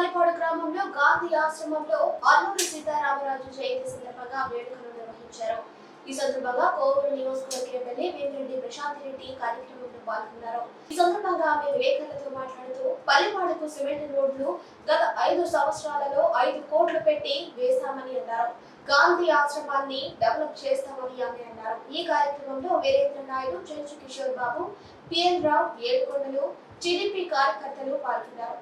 పల్లిపాడు గ్రామంలో గాంధీ ఆశ్రమంలో అల్లూరి సీతారామరాజు జయంతి సందర్భంగా వేడుకలు నిర్వహించారు. ఈ సందర్భంగా కోవూరు నియోజకవర్గ ఎమ్మెల్యే వేమిరెడ్డి ప్రశాంత్ రెడ్డి కార్యక్రమంలో పాల్గొన్నారు. ఈ సందర్భంగా ఆమె విలేకరులతో మాట్లాడుతూ పల్లెపాడుకు సిమెంట్ రోడ్లు గత ఐదు సంవత్సరాలలో ఐదు కోట్లు పెట్టి వేశామని అన్నారు. గాంధీ ఆశ్రమాన్ని డెవలప్ చేస్తామని ఆమె అన్నారు. ఈ కార్యక్రమంలో వీరేంద్ర నాయుడు చెంచు కిషోర్ బాబు పిఎన్ రావు ఏడుకొండలు టీడీపీ కార్యకర్తలు పాల్గొన్నారు.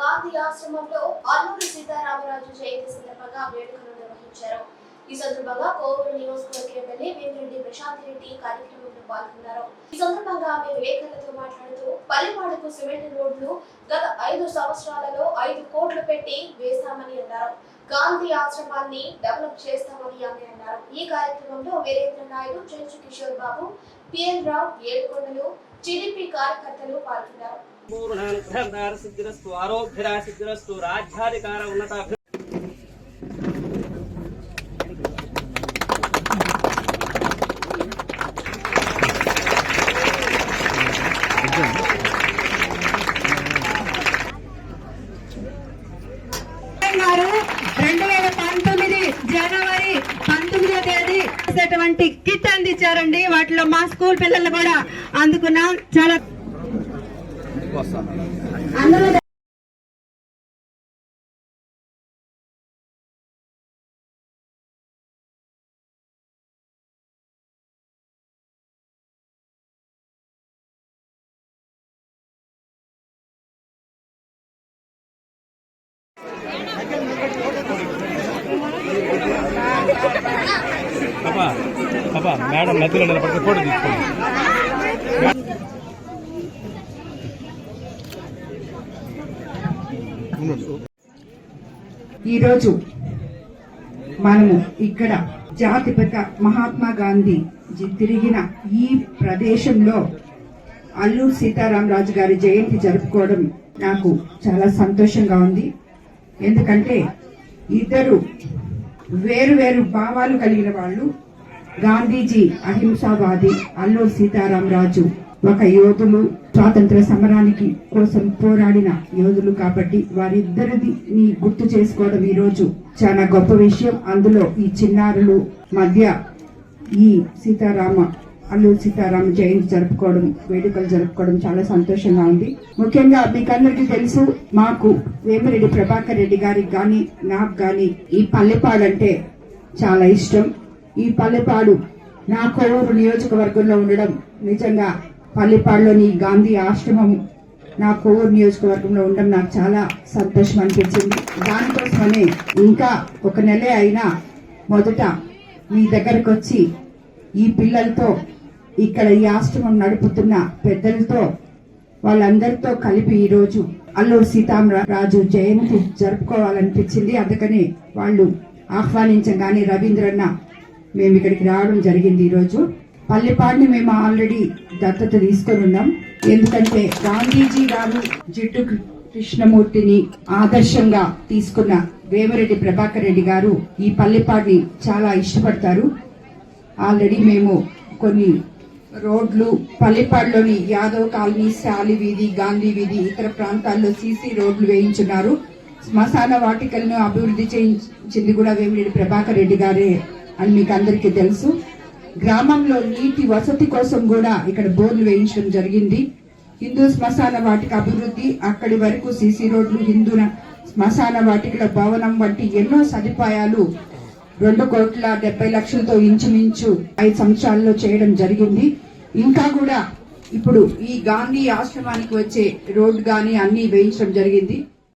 గాంధీ ఆశ్రమంలో అల్లూరి సీతారామరాజు జయంతి సందర్భంగా వేడుకలు నిర్వహించారు. ఈ సందర్భంగా కోవూరు నియోజకవర్గ ఎమ్మెల్యే వేమిరెడ్డి ప్రశాంత్ రెడ్డి కార్యక్రమంలో పాల్గొన్నారు. ఈ సందర్భంగా ఆమె విలేకరులతో మాట్లాడుతూ పల్లెపాడుకు సిమెంట్ రోడ్లు గత ఐదు సంవత్సరాలలో ఐదు కోట్లు పెట్టి వేశామని అన్నారు. గాంధీ ఆశ్రమాన్ని డెవలప్ చేస్తామని ఆమె అన్నారు. ఈ కార్యక్రమంలో వీరేంద్ర నాయుడు చెంచు కిషోర్ బాబు పిఎన్ రావు ఏడుకొండలు టీడీపీ కార్యకర్తలు పాల్గొన్నారు. పూర్ణానుగ్రహదార సిద్ధిరస్తు ఆరోగ్యరా సిద్ధిరస్తు రాజ్యాధికార ఉన్నత రెండు వేల పంతొమ్మిది జనవరి పంతొమ్మిదో తేదీ చేసేటువంటి కిట్ అందించారండి. వాటిలో మా స్కూల్ పిల్లలు కూడా అందుకున్నాం. చాలా అందులో పాపా పాపా మేడం నదిలో నిలబడితే ఫోటో ఈరోజు మనము ఇక్కడ జాతిపిత మహాత్మా గాంధీ తిరిగిన ఈ ప్రదేశంలో అల్లూరు సీతారామరాజు గారి జయంతి జరుపుకోవడం నాకు చాలా సంతోషంగా ఉంది. ఎందుకంటే ఇద్దరు వేరు వేరు భావాలు కలిగిన వాళ్ళు గాంధీజీ అహింసావాది అల్లూరు సీతారామరాజు ఒక యోధులు స్వాతంత్ర సమరానికి కోసం పోరాడిన యోధులు కాబట్టి వారిద్దరిని గుర్తు చేసుకోవడం ఈ రోజు చాలా గొప్ప విషయం. అందులో ఈ చిన్నారులు మధ్య ఈ సీతారామ అల్లు సీతారామ జయంతి జరుపుకోవడం వేడుకలు జరుపుకోవడం చాలా సంతోషంగా ఉంది. ముఖ్యంగా మీకందరికీ తెలుసు మాకు వేమిరెడ్డి ప్రభాకర్ రెడ్డి గారికి కానీ నాకు కానీ ఈ పల్లెపాడంటే చాలా ఇష్టం. ఈ పల్లెపాడు నా కోవూరు నియోజకవర్గంలో ఉండడం నిజంగా పల్లెపాడులోని గాంధీ ఆశ్రమం నా కోవూరు నియోజకవర్గంలో ఉండడం నాకు చాలా సంతోషం అనిపించింది. దానికోసమనే ఇంకా ఒక నెలే అయినా మొదట మీ దగ్గరకు వచ్చి ఈ పిల్లలతో ఇక్కడ ఈ ఆశ్రమం నడుపుతున్న పెద్దలతో వాళ్ళందరితో కలిపి ఈరోజు అల్లూరు సీతారాజు జయంతి జరుపుకోవాలనిపించింది. అందుకని వాళ్ళు ఆహ్వానించగానే రవీంద్రన్న మేము ఇక్కడికి రావడం జరిగింది ఈరోజు. పల్లెపాడిని మేము ఆల్రెడీ దత్తత తీసుకొని ఉన్నాం. ఎందుకంటే గాంధీజీ గారు జిడ్డు కృష్ణమూర్తిని ఆదర్శంగా తీసుకున్న వేమరెడ్డి ప్రభాకర్ రెడ్డి గారు ఈ పల్లెపాడిని చాలా ఇష్టపడతారు. ఆల్రెడీ మేము కొన్ని రోడ్లు పల్లెపాడులోని యాదవ్ కాలనీ శాలి వీధి గాంధీ వీధి ఇతర ప్రాంతాల్లో సీసీ రోడ్లు వేయించున్నారు. శ్మశాన వాటికలను అభివృద్ధి చేయించింది కూడా వేమిరెడ్డి ప్రభాకర్ రెడ్డి గారే అని మీకు అందరికీ తెలుసు. గ్రామంలో నీటి వసతి కోసం కూడా ఇక్కడ బోర్లు వేయించడం జరిగింది. హిందూ శ్మశాన వాటిక అభివృద్ధి అక్కడి వరకు సీసీ రోడ్లు హిందూ శ్మశాన వాటికల భవనం వంటి ఎన్నో సదుపాయాలు రెండు కోట్ల డెబ్బై లక్షలతో ఇంచుమించు ఐదు సంవత్సరాల్లో చేయడం జరిగింది. ఇంకా కూడా ఇప్పుడు ఈ గాంధీ ఆశ్రమానికి వచ్చే రోడ్ కానీ అన్ని వేయించడం జరిగింది.